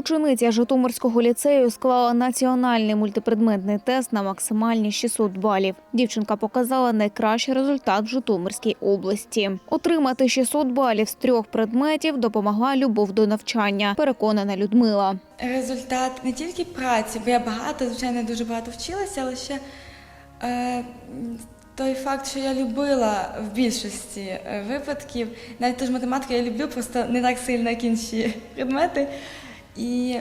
Учениця Житомирського ліцею склала національний мультипредметний тест на максимальні 600 балів. Дівчинка показала найкращий результат в Житомирській області. Отримати 600 балів з трьох предметів допомогла любов до навчання, переконана Людмила. результат не тільки праці, бо я багато, звичайно, дуже багато вчилася, але ще е, той факт, що я любила в більшості е, випадків, навіть ту ж математику я люблю, просто не так сильно, як інші предмети. І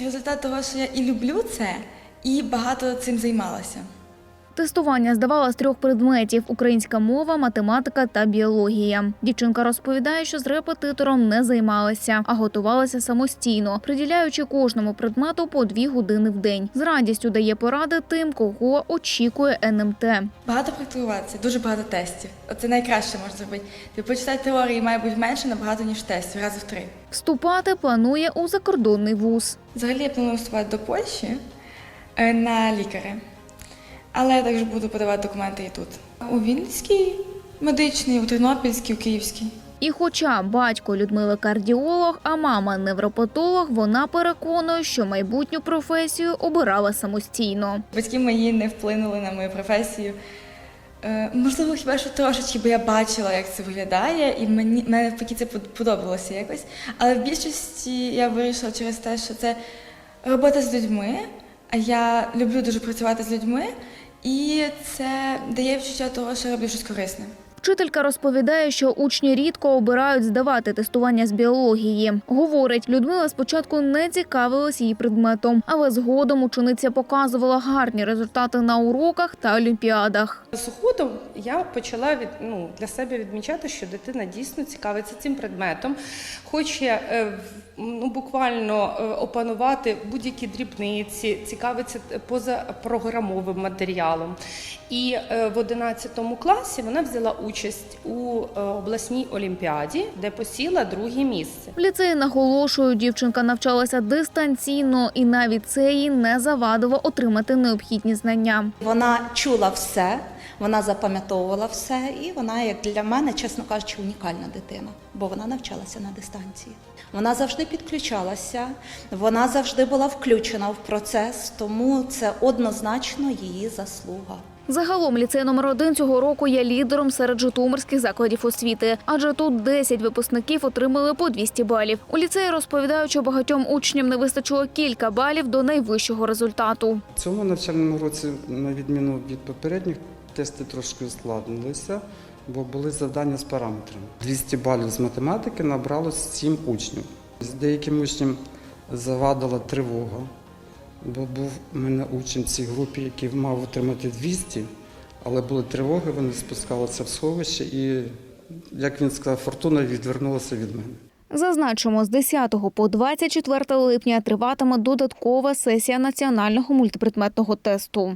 результат того, що я і люблю це, і багато цим займалася. Тестування здавала з трьох предметів: українська мова, математика та біологія. Дівчинка розповідає, що з репетитором не займалася, а готувалася самостійно, приділяючи кожному предмету по дві години в день. З радістю дає поради тим, кого очікує НМТ. Багато практикуватися, дуже багато тестів. Оце найкраще можна зробити. Ти почитати теорії має бути менше набагато, ніж тестів, в три. Вступати планує у закордонний вуз. Взагалі я планую вступати до Польщі е, на лікаря. Але я також буду подавати документи і тут. У Вінницький медичний, у Тернопільський, у Київський. І хоча батько Людмили кардіолог, а мама невропатолог, вона переконує, що майбутню професію обирала самостійно. Батьки мої не вплинули на мою професію. Е, можливо, хіба що трошечки, бо я бачила, як це виглядає, і мені мене навпаки це под- подобалося якось. Але в більшості я вирішила через те, що це робота з людьми, я люблю дуже працювати з людьми, і це дає відчуття того, що я роблю щось корисне. Вчителька розповідає, що учні рідко обирають здавати тестування з біології. Говорить, Людмила спочатку не цікавилась її предметом, але згодом учениця показувала гарні результати на уроках та олімпіадах. Згодом я почала від, ну, для себе відмічати, що дитина дійсно цікавиться цим предметом, хоче е, ну, буквально е, опанувати будь-які дрібниці, цікавиться позапрограмовим матеріалом. І е, в 11 класі вона взяла участь у е, обласній олімпіаді, де посіла друге місце. В ліцеї наголошують, дівчинка навчалася дистанційно, і навіть це їй не завадило отримати необхідні знання. Вона чула все, вона запам'ятовувала все, і вона, як для мене, чесно кажучи, унікальна дитина, бо вона навчалася на дистанції. Вона завжди підключалася, вона завжди була включена в процес, тому це однозначно її заслуга. Загалом ліцей номер один цього року є лідером серед житомирських закладів освіти, адже тут 10 випускників отримали по 200 балів. У ліцеї розповідають, що багатьом учням не вистачило кілька балів до найвищого результату. Цьому навчальному році, на відміну від попередніх, тести трошки ускладнилися, бо були завдання з параметрами. 200 балів з математики набрало 7 учнів. З деяким учням завадила тривога, бо був у мене учень в цій групі, який мав отримати 200, але були тривоги, вони спускалися в сховище і, як він сказав, фортуна відвернулася від мене. Зазначимо, з 10 по 24 липня триватиме додаткова сесія національного мультипредметного тесту.